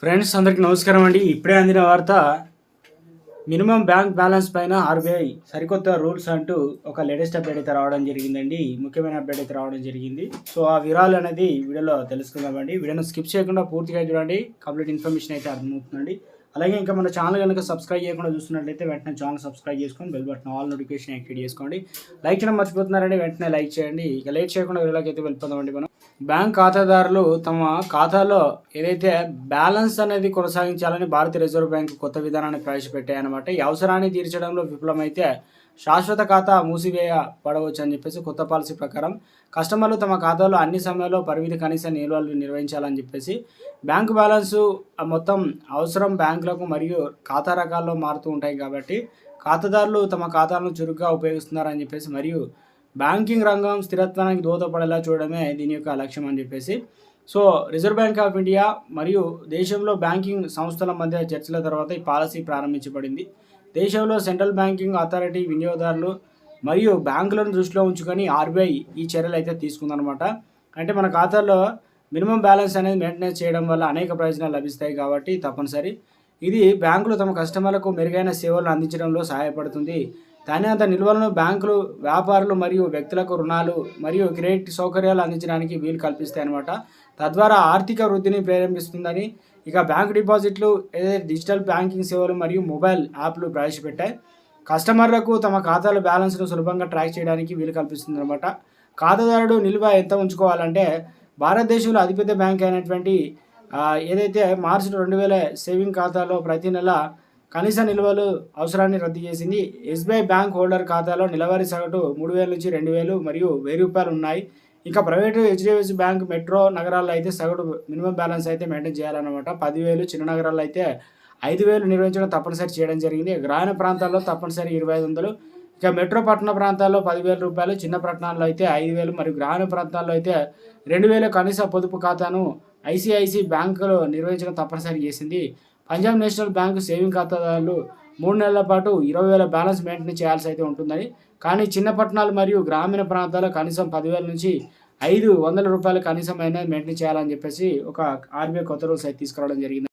Friends అందరికీ నమస్కారం అండి. ఇప్పుడే అందిన వార్త మినిమం బ్యాంక్ బ్యాలెన్స్ పైన ఆర్బీఐ సరికొత్త రూల్స్ అంటూ ఒక లేటెస్ట్ అప్డేట్ అయితే రావడం జరిగిందండి. ముఖ్యమైన అప్డేట్ అయితే రావడం జరిగింది. సో ఆ వివరాలు అనేది వీడియోలో తెలుసుకుందామండి. వీడియోను స్కిప్ చేయకుండా పూర్తిగా చూడండి. కంప్లీట్ ఇన్ఫర్మేషన్ అయితే అర్థమవుతుందండి. అలాగే ఇంకా మన ఛానల్ కనుక సబ్స్క్రైబ్ చేయకుండా చూస్తున్నట్లయితే వెంటనే ఛానల్ సబ్స్క్రైబ్ చేసుకొని bell button all notification activate చేసుకోండి. లైక్ చేయడం మర్చిపోతున్నారండి వెంటనే లైక్ చేయండి. ఇక లేట్ చేయకుండా వీడియోకి అయితే వెళ్ళిపోదామండి మనం. బ్యాంక్ ఖాతాదారులు తమ ఖాతాలో ఏదైతే బ్యాలెన్స్ అనేది కొనసాగించాలని భారతీయ రిజర్వ్ బ్యాంక్ కొత్త విధానాన్ని ప్రవేశపెట్టాయన్నమాట. ఈ అవసరాన్ని తీర్చడంలో విఫలమైతే శాశ్వత ఖాతా మూసివేయ పడవచ్చు అని చెప్పేసి కొత్త పాలసీ ప్రకారం కస్టమర్లు తమ ఖాతాలో అన్ని సమయాల్లో పరిమితి కనీస నిల్వలు నిర్వహించాలని చెప్పేసి బ్యాంకు బ్యాలెన్స్ మొత్తం అవసరం బ్యాంకులకు మరియు ఖాతా రకాల్లో మారుతూ ఉంటాయి కాబట్టి ఖాతాదారులు తమ ఖాతాలను చురుగ్గా ఉపయోగిస్తున్నారని చెప్పేసి మరియు బ్యాంకింగ్ రంగం స్థిరత్వానికి దోహదపడేలా చూడడమే దీని యొక్క లక్ష్యం అని చెప్పేసి. So Reserve Bank of India మరియు దేశంలో బ్యాంకింగ్ సంస్థల మధ్య చర్చల తర్వాత ఈ పాలసీ ప్రారంభించబడింది. దేశంలో సెంట్రల్ బ్యాంకింగ్ అథారిటీ వినియోగదారులు మరియు బ్యాంకులను దృష్టిలో ఉంచుకొని ఆర్బీఐ ఈ చర్యలు అయితే తీసుకుందనమాట అంటే మన ఖాతాలో మినిమం బ్యాలెన్స్ అనేది మెయింటెనెన్స్ చేయడం వల్ల అనేక ప్రయోజనాలు లభిస్తాయి కాబట్టి తప్పనిసరి. ఇది బ్యాంకులు తమ కస్టమర్లకు మెరుగైన సేవలను అందించడంలో సహాయపడుతుంది. దాని అంత నిల్వలను బ్యాంకులు వ్యాపారులు మరియు వ్యక్తులకు రుణాలు మరియు క్రెడిట్ సౌకర్యాలు అందించడానికి వీలు కల్పిస్తాయన్నమాట. తద్వారా ఆర్థిక వృద్ధిని ప్రేరేపిస్తుందని ఇక బ్యాంక్ డిపాజిట్లు ఏదైతే డిజిటల్ బ్యాంకింగ్ సేవలు మరియు మొబైల్ యాప్లు ప్రవేశపెట్టాయి కస్టమర్లకు తమ ఖాతాల బ్యాలెన్స్ను సులభంగా ట్రాక్ చేయడానికి వీలు కల్పిస్తుంది అనమాట ఖాతాదారుడు నిల్వ ఎంత ఉంచుకోవాలంటే భారతదేశంలో అతిపెద్ద బ్యాంక్ అయినటువంటి ఏదైతే మార్చి రెండు వేల సేవింగ్ ఖాతాలో ప్రతి నెల కనీస నిల్వలు అవసరాన్ని రద్దు చేసింది ఎస్బీఐ బ్యాంక్ హోల్డర్ ఖాతాలో నెలవారీ సగటు మూడు వేల నుంచి రెండు వేలు మరియు వెయ్యి రూపాయలు ఉన్నాయి. ఇంకా ప్రైవేటు హెచ్డిఎఫ్సి బ్యాంక్ మెట్రో నగరాల్లో అయితే సగటు మినిమం బ్యాలెన్స్ అయితే మెయింటైన్ చేయాలన్నమాట. పదివేలు చిన్న నగరాల్లో అయితే ఐదు వేలు నిర్వహించడం తప్పనిసరి చేయడం జరిగింది. గ్రామీణ ప్రాంతాల్లో తప్పనిసరి ఇరవై ఐదు వందలు. ఇక మెట్రో పట్టణ ప్రాంతాల్లో పదివేల రూపాయలు చిన్న పట్టణాల్లో అయితే ఐదు వేలు మరియు గ్రామీణ ప్రాంతాల్లో అయితే రెండు వేల కనీస పొదుపు ఖాతాను ఐసిఐసి బ్యాంకులో నిర్వహించడం తప్పనిసరి చేసింది. పంజాబ్ నేషనల్ బ్యాంకు సేవింగ్ ఖాతాదారులు మూడు నెలల పాటు ఇరవై వేల బ్యాలెన్స్ మెయింటైన్ చేయాల్సి అయితే ఉంటుందని. కానీ చిన్న పట్టణాలు మరియు గ్రామీణ ప్రాంతాల్లో కనీసం పదివేల నుంచి ఐదు వందల రూపాయలు కనీసం అయినా మెయింటైన్ చేయాలని చెప్పేసి ఒక ఆర్బీఐ కొత్త రూల్స్ అయితే తీసుకురావడం జరిగింది.